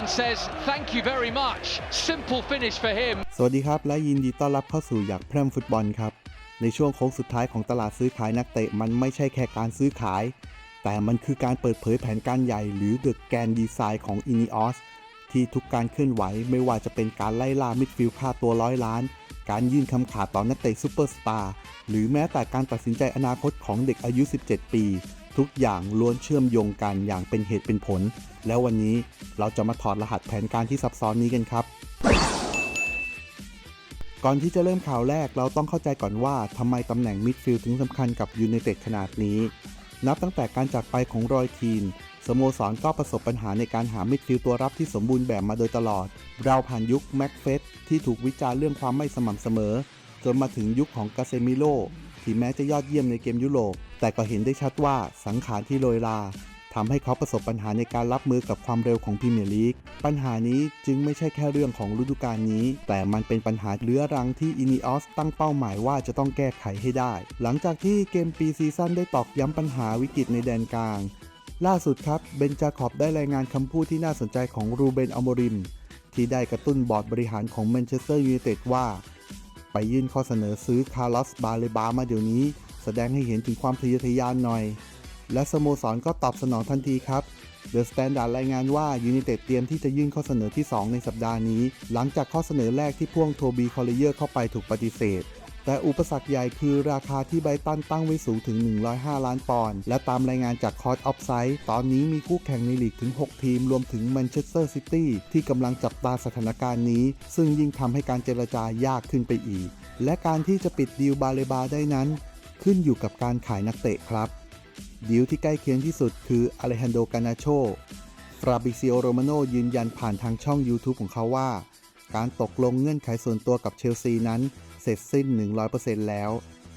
and says thank you very much. Simple finish for him. สวัสดีครับ และยินดีต้อนรับเข้าสู่อยากแพร่มฟุตบอลครับ ในช่วงโค้งสุดท้ายของตลาดซื้อขายนักเตะมันไม่ใช่แค่การซื้อขาย แต่มันคือการเปิดเผยแผนการใหญ่หรือ The Grand Design ของ Ineos ที่ทุกการเคลื่อนไหวไม่ว่าจะเป็นการไล่ล่ามิดฟิลด์ค่าตัวร้อยล้าน การยื่นคำขาดต่อนักเตะซูเปอร์สตาร์หรือแม้แต่การตัดสินใจอนาคตของเด็กอายุ 17 ปี ทุกอย่างล้วนเชื่อมโยงกันอย่างเป็นเหตุเป็นผล แล้ววันนี้เราจะมาถอดรหัสแผนการที่ซับซ้อนนี้กันครับ ก่อนที่จะเริ่มข่าวแรกเราต้องเข้าใจก่อนว่าทำไมตำแหน่งมิดฟิลด์ถึงสำคัญกับยูไนเต็ดขนาดนี้ นับตั้งแต่การจากไปของรอยคีนสโมสรก็ประสบปัญหาในการหามิดฟิลด์ตัวรับที่สมบูรณ์แบบมาโดยตลอด เราผ่านยุคแม็กเฟสที่ถูกวิจารณ์เรื่องความไม่สม่ำเสมอ จนมาถึงยุคของกาเซมิโล ที่แม้จะยอดเยี่ยมในเกมยุโรป แต่ก็เห็นได้ชัดว่าสังขารที่โรยลาทำให้เขาประสบปัญหาในการรับมือกับความเร็วของพรีเมียร์ลีก ปัญหานี้จึงไม่ใช่แค่เรื่องของฤดูกาลนี้ แต่มันเป็นปัญหาเรื้อรังที่อินิออสตั้งเป้าหมายว่าจะต้องแก้ไขให้ได้ หลังจากที่เกมปีซีซั่นได้ตอกย้ำปัญหาวิกฤตในแดนกลาง ล่าสุดครับ เบนจาขอบได้รายงานคำพูดที่น่าสนใจของรูเบนอโมริม ที่ได้กระตุ้นบอร์ดบริหารของแมนเชสเตอร์ยูไนเต็ดว่า ไปยื่นข้อเสนอซื้อคาร์ลสบาเลบามาเดี๋ยวนี้ แสดงให้เห็นถึงความทะเยอทะยานหน่อย และสโมสรก็ตอบสนองทันทีครับเดอะสแตนดาร์ดรายงานว่ายู i นเต็ดเตรียมที่จะยื่นข้อเสนอที่ 2 ในสัปดาห์นี้ หลังจากข้อเสนอแรกที่พ่วงโทบีคอลเลเยอร์เข้าไปถูกปฏิเสธ แต่อุปสรรคใหญ่คือราคาที่ไบตันตั้งไว้สูงถึง 105 ล้านปอนด์และตามรายงานจากคอร์สออฟไซด์ตอนนี้มีคู่แข่งในลีกถึง 6 ทีม รวมถึงแมนเชสเตอร์ซิตี้ที่กำลังจับตาสถานการณ์นี้ ซึ่งยิ่งทำให้การเจรจายากขึ้นไปอีก และการที่จะปิดดีลบาเลบาได้นั้น ขึ้นอยู่กับการขายนักเตะครับดีลที่ใกล้เคียงที่สุดคืออเลฮันโดกานาโชฟราบิซิโอโรมาโนยืนยันผ่านทางช่อง YouTube ของเขาว่า การตกลงเงื่อนไขส่วนตัวกับเชลซีนั้น เสร็จสิ้น 100%แล้ว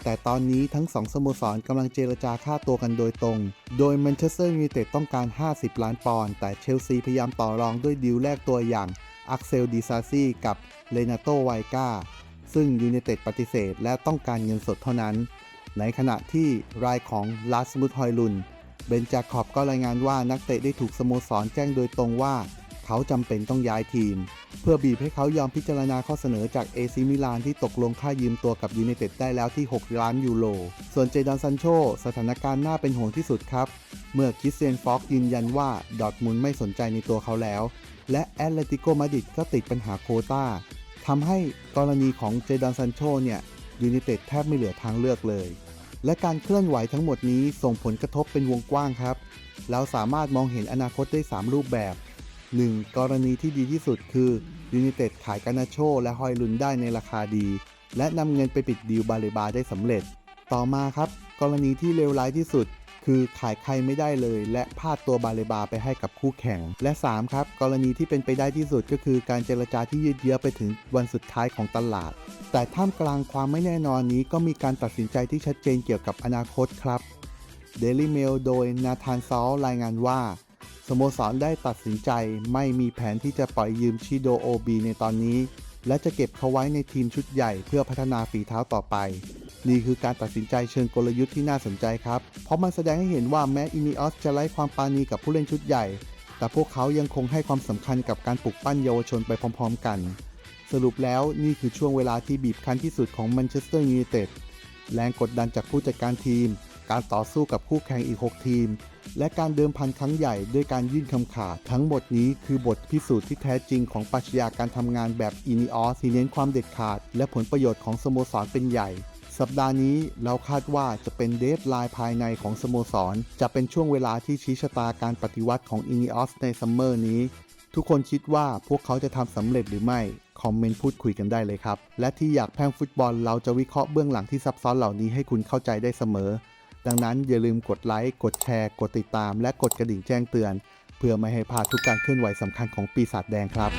แต่ตอนนี้ทั้งสองสโมสรกำลังเจรจาค่าตัวกันโดยตรง โดยแมนเชสเตอร์ยูไนเต็ดต้องการ 50 ล้านปอนด์ แต่เชลซีพยายามต่อรองด้วยดีลแรกตัวอย่างอักเซลดิซาซีกับเลนาโตไวกาซึ่งยูไนเต็ดปฏิเสธและต้องการเงินสดเท่านั้น ในขณะที่รายของลาสมุทฮอยลุน เบนจาคอบก็รายงานว่านักเตะได้ถูกสโมสรแจ้งโดยตรงว่า เขาจำเป็นต้องย้ายทีม เพื่อบีบให้เขายอมพิจารณาข้อเสนอจากเอซิมิลานที่ตกลงค่ายืมตัวกับยูไนเต็ดได้แล้วที่ 6 ล้านยูโร ส่วนเจดอนซันโชสถานการณ์น่าเป็นห่วงที่สุดครับ เมื่อคิสเซียนฟ็อกยืนยันว่าดอทมุนไม่สนใจในตัวเขาแล้ว และแอตเลติโกมาดริดก็ติดปัญหาโคตาทำให้กรณีของเจดอนซันโชเนี่ยยูไนเต็ดแทบไม่เหลือทางเลือกเลย และการเคลื่อนไหวทั้งหมดนี้ส่งผลกระทบเป็นวงกว้างครับเราสามารถมองเห็นอนาคตได้ 3 รูปแบบ 1. กรณีที่ดีที่สุดคือยู i นเต็ดขายกานาโชและฮอยลุนได้ในราคาดี และนำเงินไปปิดดีลบาเลบาได้สำเร็จ ต่อมาครับ กรณีที่เลวร้ายที่สุด คือขายใครไม่ได้เลย และพลาดตัวบาเลบาไปให้กับคู่แข่ง และ 3 ครับ กรณีที่เป็นไปได้ที่สุดก็คือการเจรจาที่ยืดเยื้อไปถึงวันสุดท้ายของตลาด แต่ท่ามกลางความไม่แน่นอนนี้ก็มีการตัดสินใจที่ชัดเจนเกี่ยวกับอนาคตครับ Daily Mail โดยนาธานซอลรายงานว่า สโมสรได้ตัดสินใจไม่มีแผนที่จะปล่อยยืมชิโดโอบีในตอนนี้ และจะเก็บเขาไว้ในทีมชุดใหญ่เพื่อพัฒนาฝีเท้าต่อไป นี่คือการตัดสินใจเชิงกลยุทธ์ที่น่าสนใจครับ เพราะมันแสดงให้เห็นว่าแม้อินิออสจะไร้ความปราณีกับผู้เล่นชุดใหญ่ แต่พวกเขายังคงให้ความสำคัญกับการปลุกปั้นเยาวชนไปพร้อม ๆ กัน สรุปแล้วนี่คือช่วงเวลาที่บีบคั้นที่สุดของแมนเชสเตอร์ยูไนเต็ดแรงกดดันจากผู้จัดการทีม การต่อสู้กับคู่แข่งอีก 6 ทีม และการเดิมพันครั้งใหญ่ด้วยการยื่นคำขาดทั้งหมดนี้คือบทพิสูจน์ที่แท้จริงของปรัชญาการทำงานแบบอินิออสที่เน้นความเด็ดขาด และผลประโยชน์ของสโมสรเป็นใหญ่สัปดาห์นี้เราคาดว่าจะเป็นเดทไลน์ภายในของสโมสร จะเป็นช่วงเวลาที่ชี้ชะตาการปฏิวัติของอินิออสในซัมเมอร์นี้ ทุกคนคิดว่าพวกเขาจะทำสำเร็จหรือไม่ คอมเมนต์พูดคุยกันได้เลยครับ และที่อยากแพ่งฟุตบอลเราจะวิเคราะห์เบื้องหลังที่ซับซ้อนเหล่านี้ให้คุณเข้าใจได้เสมอ ดังนั้นอย่าลืมกดไลค์ กดแชร์ กดติดตาม และกดกระดิ่งแจ้งเตือน เพื่อไม่ให้พลาดทุกการเคลื่อนไหวสำคัญของปีศาจแดงครับ